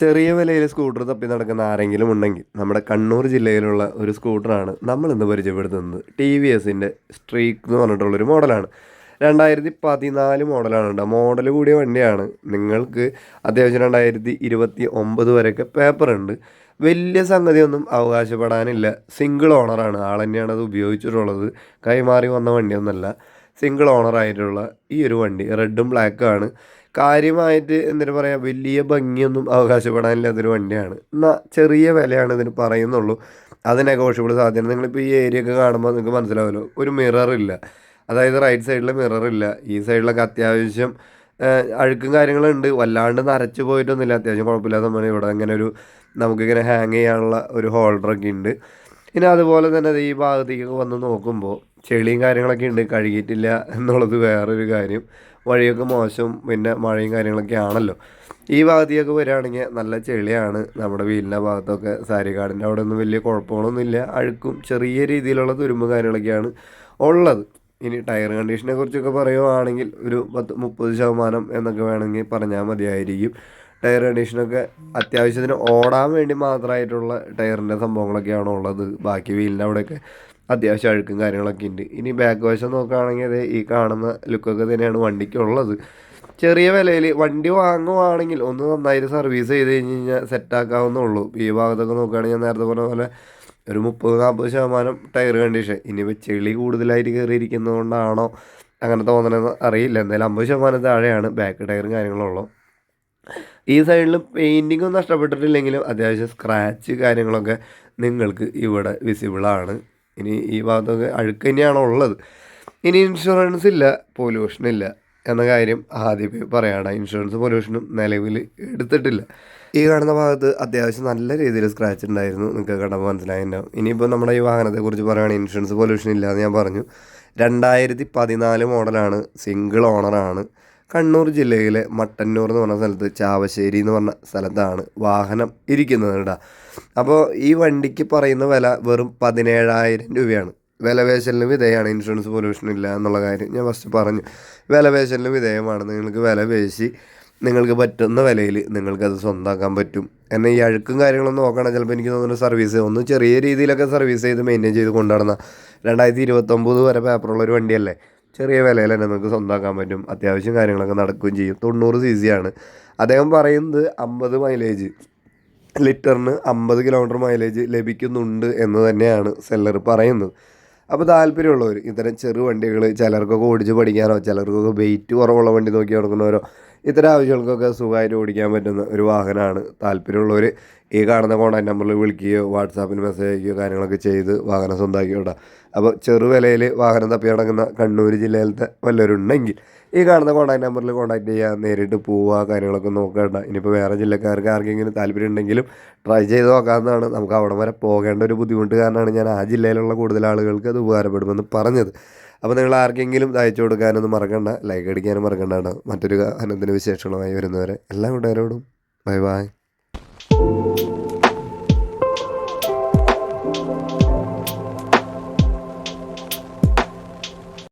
ചെറിയ വിലയിൽ സ്കൂട്ടർ തപ്പി നടക്കുന്ന ആരെങ്കിലും ഉണ്ടെങ്കിൽ നമ്മുടെ കണ്ണൂർ ജില്ലയിലുള്ള ഒരു സ്കൂട്ടറാണ് നമ്മൾ ഇന്ന് പരിചയപ്പെടുത്തുന്നത്. ടി വി എസിന്റെ സ്ട്രീക്ക് എന്ന് പറഞ്ഞിട്ടുള്ളൊരു മോഡലാണ്. രണ്ടായിരത്തി പതിനാല് മോഡലാണ് കേട്ടോ മോഡൽ കൂടിയ വണ്ടിയാണ്. നിങ്ങൾക്ക് അത്യാവശ്യം രണ്ടായിരത്തി ഇരുപത്തി ഒമ്പത് വരെയൊക്കെ പേപ്പർ ഉണ്ട്. വലിയ സംഗതിയൊന്നും അവകാശപ്പെടാനില്ല. സിംഗിൾ ഓണറാണ് ആൾ തന്നെയാണ് അത് ഉപയോഗിച്ചിട്ടുള്ളത്. കൈമാറി വന്ന വണ്ടിയൊന്നല്ല. സിംഗിൾ ഓണറായിട്ടുള്ള ഈ ഒരു വണ്ടി റെഡും ബ്ലാക്കും ആണ്. കാര്യമായിട്ട് എന്തിനു പറയുക വലിയ ഭംഗിയൊന്നും അവകാശപ്പെടാനില്ലാത്തൊരു വണ്ടിയാണ്. എന്നാൽ ചെറിയ വിലയാണ് ഇതിന് പറയുന്നുള്ളൂ. അത് നെഗോഷ്യബിൾ സാധ്യത. നിങ്ങളിപ്പോൾ ഈ ഏരിയ ഒക്കെ കാണുമ്പോൾ നിങ്ങൾക്ക് മനസ്സിലാവുമല്ലോ ഒരു മിററില്ല അതായത് റൈറ്റ് സൈഡിൽ മിററില്ല ഈ സൈഡിലൊക്കെ അത്യാവശ്യം അഴുക്കും കാര്യങ്ങളുണ്ട് വല്ലാണ്ട് നരച്ചു പോയിട്ടൊന്നുമില്ല. അത്യാവശ്യം കുഴപ്പമില്ലാത്ത നമ്മൾ ഇവിടെ അങ്ങനെ ഒരു നമുക്കിങ്ങനെ ഹാങ് ചെയ്യാനുള്ള ഒരു ഹോൾഡറൊക്കെ ഉണ്ട്. പിന്നെ അതുപോലെ തന്നെ ഈ ഭാഗത്തേക്ക് വന്ന് നോക്കുമ്പോൾ ചെളിയും കാര്യങ്ങളൊക്കെ ഉണ്ട്. കഴുകിയിട്ടില്ല എന്നുള്ളത് വേറൊരു കാര്യം. വഴിയൊക്കെ മോശം പിന്നെ മഴയും കാര്യങ്ങളൊക്കെ ആണല്ലോ. ഈ ഭാഗത്തേക്ക് വരികയാണെങ്കിൽ നല്ല ചെളിയാണ് നമ്മുടെ വീടിന്റെ ഭാഗത്തൊക്കെ. സാരികാടിന്റെ അവിടെ ഒന്നും വലിയ കുഴപ്പങ്ങളൊന്നുമില്ല അഴുക്കും ചെറിയ രീതിയിലുള്ള തുരുമ്പ് കാര്യങ്ങളൊക്കെയാണ് ഉള്ളത്. ഇനി ടയർ കണ്ടീഷനെ കുറിച്ചൊക്കെ പറയുവാണെങ്കിൽ ഒരു പത്ത് മുപ്പത് ശതമാനം എന്നൊക്കെ വേണമെങ്കിൽ പറഞ്ഞാൽ മതിയായിരിക്കും. ടയർ കണ്ടീഷനൊക്കെ അത്യാവശ്യത്തിന് ഓടാൻ വേണ്ടി മാത്രമായിട്ടുള്ള ടയറിന്റെ സംഭവങ്ങളൊക്കെയാണ് ഉള്ളത് ബാക്കി വീലിന്റെ അവിടെയൊക്കെ അത്യാവശ്യം അഴുക്കും കാര്യങ്ങളൊക്കെ ഉണ്ട്. ഇനി ബാക്ക് വശം നോക്കുകയാണെങ്കിൽ അത് ഈ കാണുന്ന ലുക്കൊക്കെ തന്നെയാണ് വണ്ടിക്കുള്ളത് ചെറിയ വിലയിൽ വണ്ടി വാങ്ങുവാണെങ്കിൽ ഒന്ന് നന്നായിട്ട് സർവീസ് ചെയ്ത് കഴിഞ്ഞ് കഴിഞ്ഞാൽ സെറ്റാക്കാവുന്നുള്ളൂ ഈ ഭാഗത്തൊക്കെ നോക്കുകയാണെങ്കിൽ ഞാൻ നേരത്തെ പറഞ്ഞ പോലെ ഒരു മുപ്പത് നാൽപ്പത് ശതമാനം ടയർ കണ്ടീഷൻ ഇനിയിപ്പോൾ ചെളി കൂടുതലായിട്ട് കയറിയിരിക്കുന്നതുകൊണ്ടാണോ അങ്ങനെ തോന്നണമെന്ന് അറിയില്ല. എന്തായാലും അമ്പത് ശതമാനം താഴെയാണ് ബാക്ക് ടയറും കാര്യങ്ങളുള്ളൂ. ഈ സൈഡിൽ പെയിന്റിംഗ് ഒന്നും നഷ്ടപ്പെട്ടിട്ടില്ലെങ്കിലും അത്യാവശ്യം സ്ക്രാച്ച് കാര്യങ്ങളൊക്കെ നിങ്ങൾക്ക് ഇവിടെ വിസിബിളാണ് ഇനി ഈ ഭാഗത്തൊക്കെ അഴുക്ക് തന്നെയാണോ ഉള്ളത്? ഇനി ഇൻഷുറൻസ് ഇല്ല പൊല്യൂഷൻ ഇല്ല എന്ന കാര്യം ആദ്യമേ പറയാണ്. ഇൻഷുറൻസ് പൊല്യൂഷനും നിലവിൽ എടുത്തിട്ടില്ല. ഈ കാണുന്ന ഭാഗത്ത് അത്യാവശ്യം നല്ല രീതിയിൽ സ്ക്രാച്ച് ഉണ്ടായിരുന്നു. നിങ്ങൾക്ക് കണ്ടപ്പോൾ മനസ്സിലായിട്ടുണ്ടാവും ഇനിയിപ്പോൾ നമ്മുടെ ഈ വാഹനത്തെക്കുറിച്ച് പറയുകയാണെങ്കിൽ ഇൻഷുറൻസ് പൊല്യൂഷൻ ഇല്ല എന്ന് ഞാൻ പറഞ്ഞു. രണ്ടായിരത്തി പതിനാല് മോഡലാണ് സിംഗിൾ ഓണറാണ് കണ്ണൂർ ജില്ലയിലെ മട്ടന്നൂർ എന്ന് പറഞ്ഞ സ്ഥലത്ത് ചാവശ്ശേരി എന്ന് പറഞ്ഞ സ്ഥലത്താണ് വാഹനം ഇരിക്കുന്നത് കേട്ടോ അപ്പോൾ ഈ വണ്ടിക്ക് പറയുന്ന വില വെറും പതിനേഴായിരം രൂപയാണ്. വിലപേശലിന് വിധേയമാണ് ഇൻഷുറൻസ് പൊല്യൂഷൻ ഇല്ല എന്നുള്ള കാര്യം ഞാൻ ഫസ്റ്റ് പറഞ്ഞു. വിലപേശലിന് വിധേയമാണ്. നിങ്ങൾക്ക് വില പേശി നിങ്ങൾക്ക് പറ്റുന്ന വിലയിൽ നിങ്ങൾക്കത് സ്വന്തമാക്കാൻ പറ്റും. എന്നാൽ ഈ അഴുക്കും കാര്യങ്ങളൊന്നും നോക്കണം ചിലപ്പോൾ എനിക്ക് തോന്നുന്നു സർവീസ് ഒന്ന് ചെറിയ രീതിയിലൊക്കെ സർവീസ് ചെയ്ത് മെയിന്റെയിൻ ചെയ്ത് കൊണ്ടുനടന്ന രണ്ടായിരത്തി ഇരുപത്തൊമ്പത് വരെ പേപ്പറുള്ളൊരു വണ്ടിയല്ലേ? ചെറിയ വിലയിൽ തന്നെ നിങ്ങൾക്ക് സ്വന്തമാക്കാൻ പറ്റും. അത്യാവശ്യം കാര്യങ്ങളൊക്കെ നടക്കുകയും ചെയ്യും. തൊണ്ണൂറ് സി സി ആണ്. അദ്ദേഹം പറയുന്നത് അമ്പത് മൈലേജ് ലിറ്ററിന് അമ്പത് കിലോമീറ്റർ മൈലേജ് ലഭിക്കുന്നുണ്ട് എന്ന് തന്നെയാണ് സെല്ലർ പറയുന്നത്. അപ്പോൾ താല്പര്യമുള്ളവർ ഇത്തരം ചെറു വണ്ടികൾ ചിലർക്കൊക്കെ ഓടിച്ച് പഠിക്കാനോ ചിലർക്കൊക്കെ വെയിറ്റ് കുറവുള്ള വണ്ടി നോക്കി നടക്കുന്നവരോ ഇത്തരം ആവശ്യങ്ങൾക്കൊക്കെ സുഖമായിട്ട് ഓടിക്കാൻ പറ്റുന്ന ഒരു വാഹനമാണ്. താല്പര്യമുള്ളവർ ഈ കാണുന്ന കോൺടാക്ട് നമ്പറിൽ വിളിക്കുകയോ വാട്സാപ്പിൽ മെസ്സേജ് അയക്കുകയോ കാര്യങ്ങളൊക്കെ ചെയ്ത് വാഹനം സ്വന്തമാക്കിയോ അപ്പോൾ ചെറുവിലയിൽ വാഹനം തപ്പി നടക്കുന്ന കണ്ണൂർ ജില്ലയിലത്തെ വല്ലവരുണ്ടെങ്കിൽ ഈ കാണുന്ന കോൺടാക്ട് നമ്പറിൽ കോൺടാക്ട് ചെയ്യുക നേരിട്ട് പോവുക കാര്യങ്ങളൊക്കെ നോക്കേണ്ട ഇനിയിപ്പോൾ വേറെ ജില്ലക്കാർക്ക് ആർക്കെങ്കിലും താല്പര്യം ഉണ്ടെങ്കിലും ട്രൈ ചെയ്ത് നോക്കാവുന്നതാണ്. നമുക്ക് അവിടെ വരെ പോകേണ്ട ഒരു ബുദ്ധിമുട്ട് കാരണമാണ് ഞാൻ. ആ ജില്ലയിലുള്ള കൂടുതൽ ആളുകൾക്ക് അത് ഉപകാരപ്പെടുമെന്ന് പറഞ്ഞത്. അപ്പോൾ നിങ്ങൾ ആർക്കെങ്കിലും അയച്ചു കൊടുക്കാനൊന്നും മറക്കണ്ട ലൈക്ക് അടിക്കാനും മറക്കണ്ട മറ്റൊരു അനന്തിന് വിശേഷങ്ങളുമായി വരുന്നവരെ എല്ലാ കൂട്ടുകാരോടും ബൈ ബൈ